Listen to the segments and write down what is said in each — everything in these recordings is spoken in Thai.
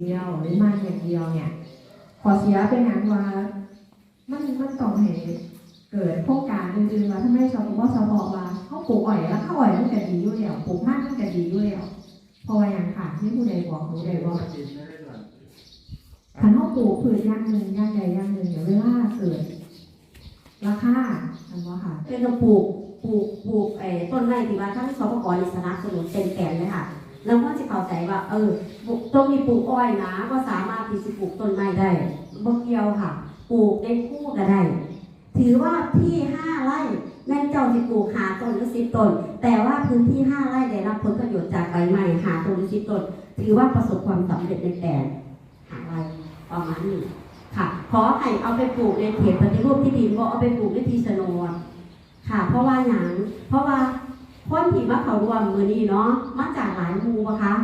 เดียวหรือมาอย่างเดียวเนี่ยขอเสียเป็นอย่างว่ามันมันต้องให้เกิดโครงการอื่นๆว่าทำไมชาวบ้านชาวบอกว่าเขาปลูกอ้อยแล้วเขาอ้อยมันก็ดีอยู่แล้วปลูกมันมันก็ดีอยู่แล้วเพราะว่าอย่างค่ะที่ผู้ใดบอกหนูใดบอกขันเขาปลูกพืชย่างหนึ่งย่างใดอย่างหนึ่งเนี่ยเวลาเกิดราคาอันว่าค่ะเป็นก็ปลูกปลูกปลูกไอ้ต้นไม้ที่ว่าทั้งสปกรสนับสนุนเต็มแขนเลยค่ะ แล้วก็จะเข้าใจว่า เออต้องมีปลูกอ้อยนะ ก็สามารถที่จะปลูกต้นไม้ได้บ่เกี่ยวค่ะ ปลูกในคู่ก็ได้ ถือว่าที่ห้าไร่แม่นเจ้าสิปลูกหาต้นหรือสิบต้น แต่ว่าพื้นที่ห้าไร่ได้รับผลประโยชน์จากใบไม้หาต้นหรือสิบต้น ถือว่าประสบความสำเร็จในแปลงหาไร่ประมาณนี้ค่ะ ขอให้เอาไปปลูกในเขตปฏิรูปที่ดินว่าเอาไปปลูกในที่โฉนค่ะ เพราะว่าอย่างเพราะว่า คนที่มาเขารวมมือนี้เนาะมาจากหลายมูปะคะ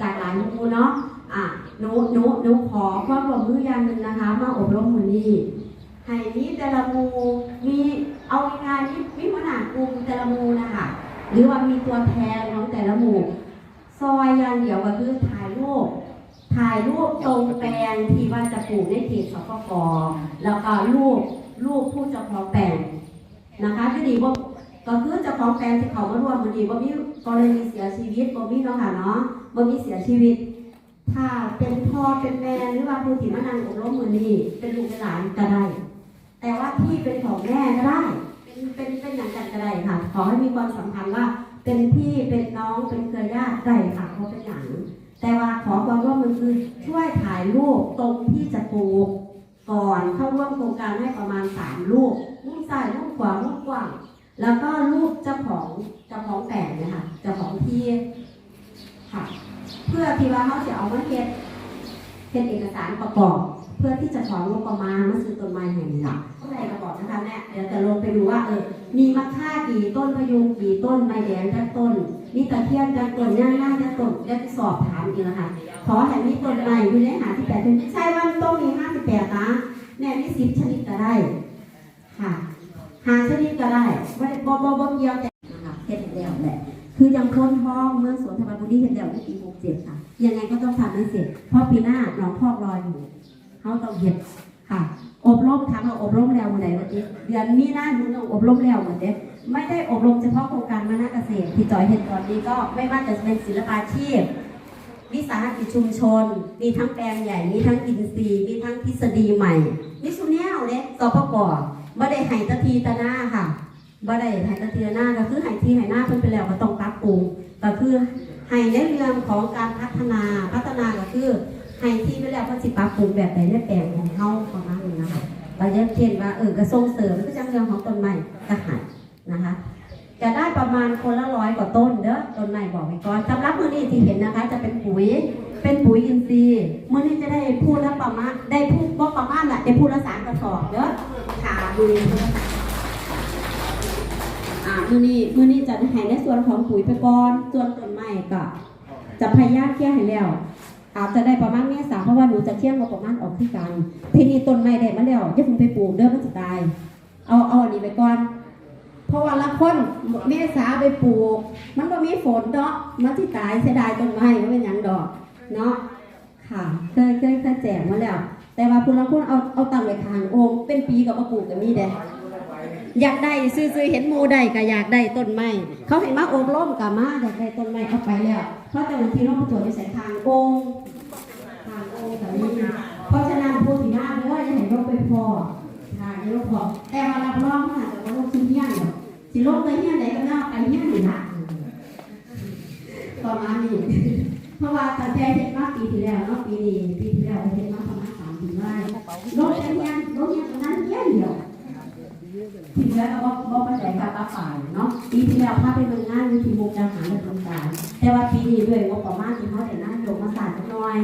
จากหลายมูเนาะอะหนูหนูหนูขอความร่วมมืออย่างหนึ่งนะคะ มาอบรมมือนี้ให้มีแต่ละมูมีเอางานมีมีหัวหน้ากลุ่มแต่ละมูนะคะหรือว่ามีตัวแทนของแต่ละหมู่ซอยอย่างเดียวก็คือถ่ายรูปถ่ายรูปตรงแปลงที่ว่าจะปลูกในเขตสปกแล้วก็รูปรูปผู้เจ้าของแปลงนะคะที่ดีว่า ก็คือเจ้าของแปลงที่เขามาร่วมมันดีว่มีกรณีเสียชีวิตบ่มีเนาะค่ะเนาะบ่มีเสียชีวิต ถ้าเป็นพ่อเป็นแม่หรือว่าผู้ที่มานั่งอบรมมือนี้เป็นลูกเป็นหลานก็ได้ แต่ว่าพี่เป็นของแม่ก็ได้ เป็นเป็นเป็นอย่างกันก็ได้ค่ะ ขอให้มีความสัมพันธ์ว่า เป็นพี่เป็นน้องเป็นเครือญาติได้ค่ะเขาเป็นอย่างแต่ว่าขอความร่วมมือคือช่วยถ่ายรูปตรงที่จะปลูกก่อนเข้าร่วมโครงการให้ประมาณสามรูปรูปซ้ายรูปขวารูป แล้วก็รูปเจ้าของเจ้าของแปลงนะคะเจ้าของที่ค่ะ เพื่อที่ว่าเขาจะเอามาเฮ็ดเฮ็ดเอกสารประกอบ เพื่อที่จะของงบประมาณมาซื้อต้นไม้แห่งนี้ล่ะเท่าไหร่ก็บนะคะแม่เดี๋ยวจะลงไปดูว่าเออมีมะค่ากี่ต้นพยุงกี่ต้นไม้แดงจักต้นมีตะเคียนจักต้นย่างย่างจักต้นจะสอบถามอีกแล้วค่ะขอให้มีต้นไม้อยู่ในหาที่แปดเป็นใช่ว่าต้องมีห้าสิบแปดนะแม่มีสิบชนิดก็ได้ค่ะ หาชนิดก็ได้ไม่ได้บ่บ่บ่เกี่ยวแต่นะคะเฮ็ดแล้วแหละคือยังพ้นห้องเมืองสวนธรรมบุรีเฮ็ดแล้วในปีหกเจ็ดค่ะ ยังไงก็ต้องทำให้เสร็จ เพราะปีหน้าหนองพอกรออยู่เขาต้องเฮ็ดค่ะ อบรมถามว่าอบรมแล้วเมื่อไหร่วันนี้เดือนมีนาหนูต้องอบรมแล้วเหมือนเด้ไม่ได้อบรมเฉพาะโครงการมานาเกษตรที่จอยเห็นตอนนี้ก็ไม่ว่าจะเป็นศิลปาชีพวิสาหกิจชุมชน มีทั้งแปลงใหญ่ มีทั้งอินทรีย์ มีทั้งทฤษฎีใหม่มิสุเนียลเนี่ยสปกอบ บ่ได้ไห้ตะทีตะหน้าค่ะบ่ได้ไห้ตะทีตะหน้าก็คือไห้ที่ไห้หน้าเพิ่นไปแล้วก็ต้องปรับปรุงก็คือไห้ในเรื่องของการพัฒนาพัฒนาก็คือไห้ที่ไปแล้วเพิ่นสิปรับปรุงแบบใดในแปลงของเฮาประมาณนี้นะคะเราจะเช่นว่าเออกระส่งเสริมก็จังเรื่องของต้นไม้ก็ใหายนะคะจะได้ประมาณคนละร้อยกว่าต้นเด้อต้นไม้บอกไว้ก่อนสำหรับมือนี้ที่เห็นนะคะ จะเป็นปุ๋ย เป็นปุ๋ยอินทรีย์มือนี้จะได้พูดละประมาณได้พูดก็ประมาณแหละได้พูดละสามกระสอบเด้อ ค่ะมือนี้อ่ามือนี้มือนี้จะให้ในส่วนของปุ๋ยไปก่อนส่วนต้นไม้ก็จะพยายามเคลียร์ให้แล้ว อาจจะได้ประมาณเมษาเพราะว่าหนูจะเที่ยงมาประมาณออกที่กันทีนี้ต้นไม้ได้มาแล้วอย่าเพิ่งไปปลูกเด้อมันจะตาย เอาเอาอันนี้ไปก่อน เพราะว่าละคนเมษาไปปลูก มันก็มีฝนเนาะมันที่ตายเสียดายต้นไม้มันเป็นหยังดอก เนาะค่ะ เคยเคยเคยแจกมาแล้ว แต่ว่าคุณละคนเอาเอาตังไว้ทางองค์เป็นปีกับมาปลูกกันมีเด้อยากได้ซื้อๆเห็นมูได้ก็อยากได้ต้นไม้เขาเห็นมาโอบร่มกับมาอยากได้ต้นไม้เอาไปแล้วเพราะแต่บางทีเราไปตรวจไปใส่ทางองค์ทางองค์แบบนี้เพราะฉะนั้นผู้ที่หน้าเนื้อจะเห็นร่มไปพอทางนี้พอแต่ว่ารับรองค่ะแต่ว่าลงชิ้นเยี่ยนเนาะสิลงไปเยี่ยนไหนก็น่าไปเยี่ยนนี่นะประมาณนี้เพราะว่าตั้งแต่เห็นมาปีที่แล้วเนาะปีนี้ปีที่แล้วเห็นมาประมาณ ร่รถเรียนรถเรียนตรงนั้นเยี่ยนเดียวทีเหลือก็บ่บ่มาแต่กับป้าฝ่ายเนาะปีที่แล้วพาไปเมืองงานที่มุกดาหารในโครงการแต่ว่าปีนี้ด้วยงบประมาณที่เขาได้นายกมาสร้างจักหน่อย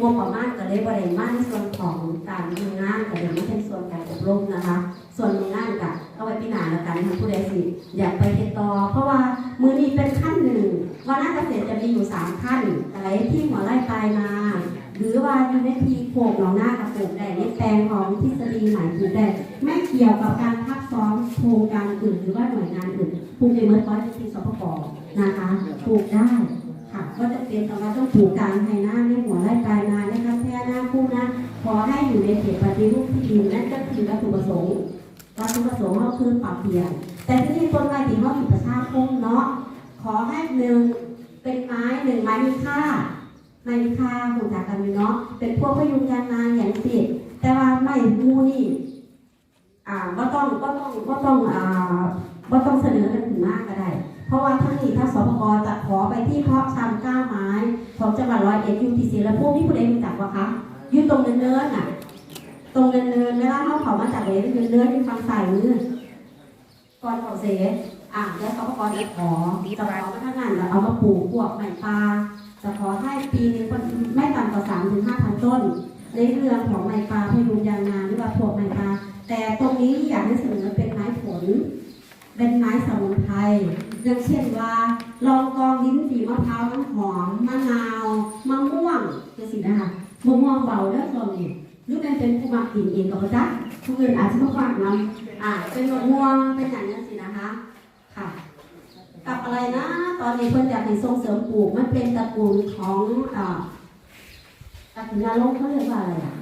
งบประมาณก็เลยบ่ได้มาในส่วนของการทำงานก็เลยไม่ใช่ส่วนการอบรมนะคะ ส่วนโรงงานก็เอาไว้ปีหน้าแล้วกันทางผู้ใดสิอยากไปติดต่อ เพราะว่ามือนี้เป็นขั้นหนึ่งวันนักเกษตรจะมีอยู่สามขั้นอะไรที่หัวไร่ไปลายนา หรือว่าในทีโขกเหล่าหน้ากับโขกแดดในแปลงของทฤษฎีใหม่หรือแต่ไม่เกี่ยวกับการพักซ้อมโครงการอื่นหรือว่าหน่วยงานอื่นปลูกในเมื่อตอนที่สพปนะคะปลูกได้ค่ะ ก็จะเป็นแต่ว่าต้องปลูกกลางไฮหน้าในหัวไร่ปลายนานะคะแค่หน้าคู่น้าขอให้อยู่ในเขตปฏิรูปที่ดินนั่นก็คือวัตถุประสงค์วัตถุประสงค์เราคือปรับเปลี่ยน แต่ที่นี่ต้นไม้ที่เขาผิดประชาคมเนาะขอให้หนึ่งเป็นไม้หนึ่งไม้มีค่า ไม้มีค่าหูจักกันอยู่เนาะเป็นพวกพยุงยางนาอย่างสิแต่ว่าไม้มูนี่อ่าก็ต้องก็ต้องก็ต้องอ่าก็ต้องเสนอกันถึงมากก็ได้ เพราะว่าทั้งนี้ถ้าสปกจะขอไปที่เพาะชำก้าไม้ของจังหวัดร้อยเอ็ดยูทีซีแล้วพวกนี้คุณเองรู้จักปะคะยู่ตรงเนินเนินๆน่ะ ตรงเนินเนินเวลาเขาเขามาจากเลยเนินเนินๆอยู่ฝั่งซ้ายมือก่อนเขาเสียอ่าแล้วสปกจะขอจะขอมาทางนั้นแล้วเอามาปลูกพวกไม้ปลา จะขอให้ปีนึงไม่ต่ำกว่าสามถึงห้าพันต้น ในเรื่องของไม้ปลาพยุงยางนาหรือว่าพวกไม้ปลาแต่ตรงนี้อยากให้เสนอเป็นไม้ผล เป็นไม้สมุนไพรอย่างเช่นว่าลองกองลิ้นจี่มะพร้าวน้ำหอมมะนาวมะม่วงคือสินะคะมะม่วงเบาเด้อตอนนี้หรือเป็นเป็นผู้มากินเองก็ได้ผู้อื่นอาจจะไม่ฟังนำอ่าเป็นมะม่วงเป็นอย่างนั้สินะคะค่ะ กับอะไรนะ ตอนนี้เพิ่นอยากให้ส่งเสริมปลูกมันเป็นตระกูลของอ่าตระกูลยาลงเขาเรียกว่าอะไรอะ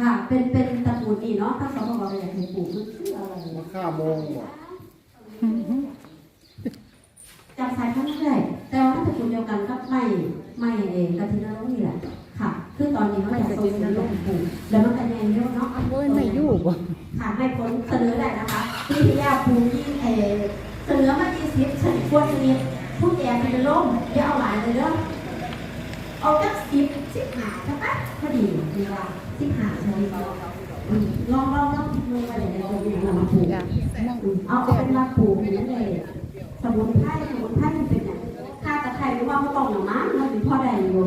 ค่ะ เป็นเป็นตระกูลนี้เนาะถ้าเขาบอกว่าอยากให้ปลูกมันชื่ออะไรมานะฆ่าโมงบ่จำสายพันธุ์ไม่ได้แต่ว่าตระกูลเดียวกันก็ไม่ไม่เองกับที่เรานี่แหละ ค่ะคือตอนนี้เขาอยากส่งเสริมลงปลูกแล้วมันก็ยังเยอะเนาะโอ้ยไม่ยู่บ่ค่ะให้ผลเสนอได้นะคะปีที่แล้วปลูกที่เอเสนอมาที่สิบชนิดกว่าชนิดผู้แก่มันจะล่มอย่าเอาหลายเลยเด้อเอาจักสิบสิบหาใช่ปะพอดีดีว่าสิบหาใชนิดเนาะอืมลองลองลองคิดดูอย่างไรเราอยู่เรามาปลูกจ้ะนั่งเอาเป็นมาปลูกนั้นเลยสมุนไพรสมุนไพรเป็นอย่างข้าตะไคร้หรือว่าไม่ต้องหน่อมั้งมันเป็นพ่อแดงอยู่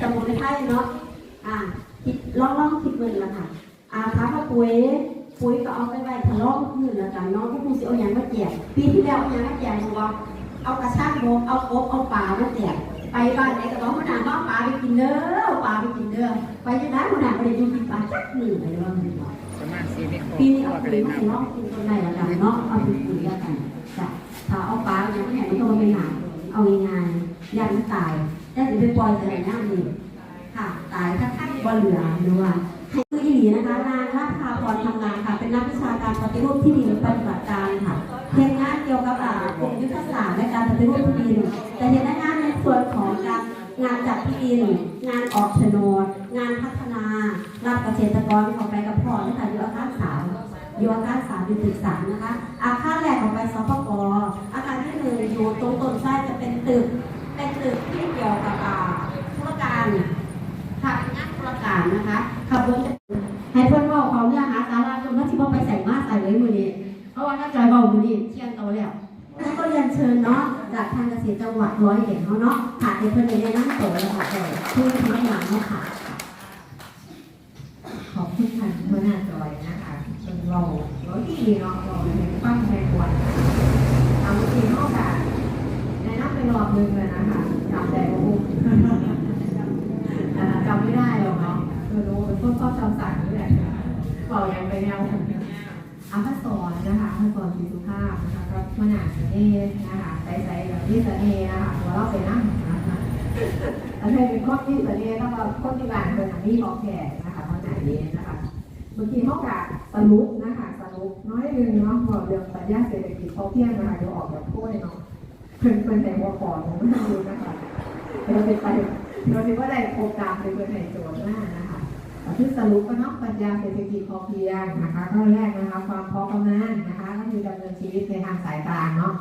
สมุนไพรเนาะอ่าคิดลองลองคิดเบิ่งละค่ะอ่าถามว่าปุ๋ยปุ๋ยก็เอาไปไว้ทะเลาะพื้นละกันเนาะพวกคุณสิเอาอย่างมาแจกปีที่แล้วเอาอย่างมาแจกบอกว่าเอากระชังโบเอากบเอาปลามาแจกไปบ้านไหนก็บอกหัวหนาว่าปลาไปกินเด้อปลาไปกินเด้อไปยังไงหัวหน้าไปได้อยูกินปลาจักหนึ่งอะไรว่ามันบอกประมาณสี่เมตรปีนี้เอาปุ๋ยมานำเนาะกินต้นไม้ละกันเนาะเอาปุ๋ยปุ๋ยละกันจ้ะถ้าเอาปลาอย่างนี้มันก็ไม่หนาเอาง่ายๆยันตาย แต่จะไปปล่อยอะไรน้ำนี่ค่ะ ตายถ้าท่านบ่เหลือหรือว่าให้คืออีหลีนะคะนางราภาพรทำงานค่ะ เป็นนักวิชาการปฏิรูปที่ดินปฏิบัติการค่ะเพียงงานเกี่ยวกับอ่ากลุ่มยุทธศาสตร์และการปฏิรูปที่ดิน แต่เห็นงานในส่วนของการงานจัดที่ดิน งานออกโฉนด งานพัฒนา รับเกษตรกรเข้าไปกับพ่อนะคะอยู่อาคารสามอยู่อาคารสามอยู่ตึกสามนะคะ อาคารแรกออกไปสอาคารที่หนึ่งอยู่ตรงต้นไส้จะเป็นตึก เป็นตึกที่เกี่ยวกับอ่าธุรการค่ะเป็นงานธุรการนะคะขับรถให้เพื่อนเว่าเขาเนื้อหาสาระจนว่าที่ว่าไปใส่มาใส่ไว้มือนี้เพราะว่าถ้าจอยเบามือนี้เที่ยงโตแล้วแล้วก็เรียนเชิญเนาะจากทางเกษตรจังหวัดร้อยเอ็ดเขาเนาะผ่านในเพื่อนในนั่งโตแล้วค่ะเออผู้ที่ทำงานเนาะค่ะขอบคุณท่านหัวหน้าจอยนะคะจนเราเราดีเนาะเราในฟังในควรเอาจริงนอกจากในนับเป็นรอบนึงเลยนะคะจำแต่โอ้จำไม่ได้หรอก ยังไปแนวอาภาสอนนะคะอาภาสอนสีสุภาพนะคะก็มนาเน่ห์นะคะใส่ๆแบบนี้เน่ห์นะคะหัวเราะไปนั่งนะคะอันนี้เป็นข้อที่สัญญาแล้วก็ข้อที่บานเป็นอันนี้ของแขกนะคะข้อไหนนี้นะคะบางทีเขากะสรุปนะคะสรุปน้อยนึงเนาะพอเรื่องปัญญาเศรษฐกิจพอเพียงนะคะเดี๋ยวออกแบบถ้วยเนาะเพิ่นเพิ่นในหัวขอของมันดูนะคะเราเป็นไปเราคิดว่าได้โครงการเป็นเพิ่นในโจทย์หน้านะ คะก็คือสรุปก็เนาะปัญญาเศรษฐกิจพอเพียงนะคะข้อแรกนะคะ ความพอประมาณนะคะก็คือดำเนินชีวิตในทางสายกลางเนาะ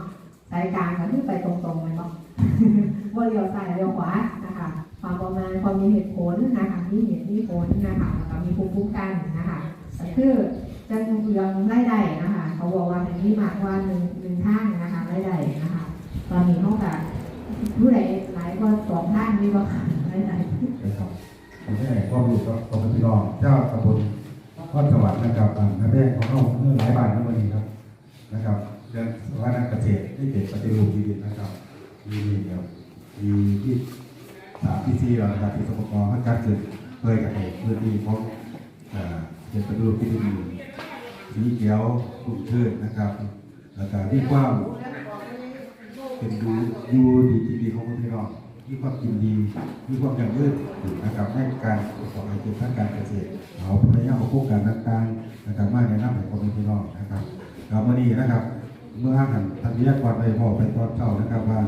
สายกลางก็คือไปตรงๆเลยเนาะว่าเลี้ยวซ้ายเลี้ยวขวานะคะความประมาณความมีเหตุผลนะคะมีเหตุมีผลนะคะแล้วก็มีภูมิคุ้มกันนะคะคือจะเรื่องไล่ใดนะคะ เขาบอกว่าเป็นที่มากว่าหนึ่งหนึ่งทางนะคะไล่ใดนะคะตอนนี้นอกจากผู้ใดหลายก็สองทางนี่ก็ไล่ใดนะครับผมได้ ความรู้กับของพี่น้องเจ้าตำบลวัดสวัสดิ์นะครับอ่าแม่ของเราเมื่อหลายบาทนั่อวันเองครับนะครับเรื่องสถานะเกษตรที่เกิดปฏิรูปที่ดินะครับมีนี่ครับมีที่สามที่สี่เราครับที่สปกรให้การเกิดเคยกับเหตุพื้นที่ของอ่าเกิดปฏิรูปที่ดินสีเขียวกลุ่มเชิดนะครับแล้วก็ที่กว้างเป็นดูยูดีดีของพี่น้อง มีความกินดี มีความยั่งยืนนะครับในการประกอบอาชีพทางการเกษตรเอาพยายามเอาโครงการต่างๆนะครับมาแนะนำให้พ่อแม่พี่น้องนะครับแล้ววันนี้นะครับ เมื่อหันท่านวิทยากรไปบอกไปตอนเช้านะครับว่า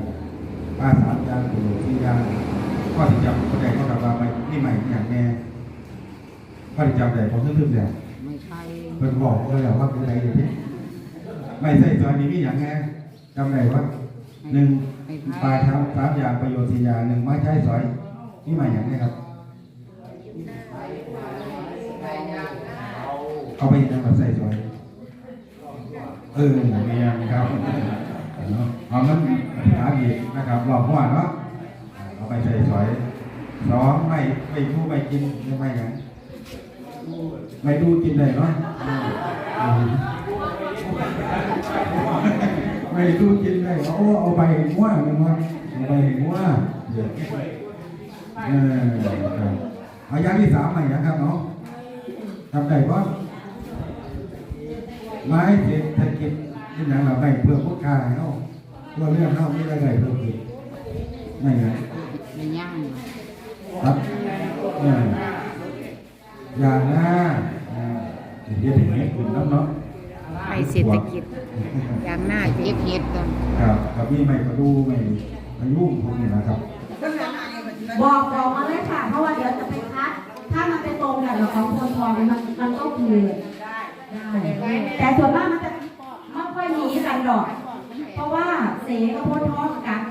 ป้าสามยางตัวสี่ยางก็ที่จำคนใดก็ทำว่าไม่นี่ใหม่อย่างแน่ก็ที่จำได้ผมนึกๆแล้วไม่ใช่เพิ่นบอกเลยว่าเป็นไรอยู่ที่ไม่ใช่จอยนี้มีอย่างไงจำได้ว่า หนึ่งไม่ปลาใช่ทำสามอย่างประโยชน์สี่อย่างหนึ่งไม้ใช้สอยนี่มาอย่างไงครับ เอาไปยังมาใส่สอยเออเมียนครับเนาะเอามันหาอีกนะครับหลอกหัวเนาะเอาไปใส่สอยสองไม่ไม่ดูไม่กินไม่อย่างไม่ดูกินได้เนาะ ไม่ดูกินได้โอ้เอาไปม้วนเลยมั้งเอาไปม้วเออครับอาย่าที่สามใหม่นะครับเนาะทำได้ปะไม้เศรษฐกิจที่อย่างเราได้เพื่อพุทธาให้เขาเพื่อเรื่องเขาไม่ได้ได้เพื่อผิดไม่ไงไม่ย่างครับอย่างหน้าอ่าเดี๋ยวถึงนี้คุณน้ำเนาะ เศรษฐกิจอย่างหน้าเจ็บเฮ็ดกันครับกับมีไม่กระดูไม่พายุพวกนี้นะครับบอกบอกมาเลยค่ะ เพราะว่าเดี๋ยวจะไปคัด ถ้ามันเป็นตรงกันกับของคนทองเนี่ยมันมันก็คือได้แต่ส่วนมากมันจะไม่ค่อยหนีกันดอก เพราะว่าเสกับโพธิ์ทองกับกาก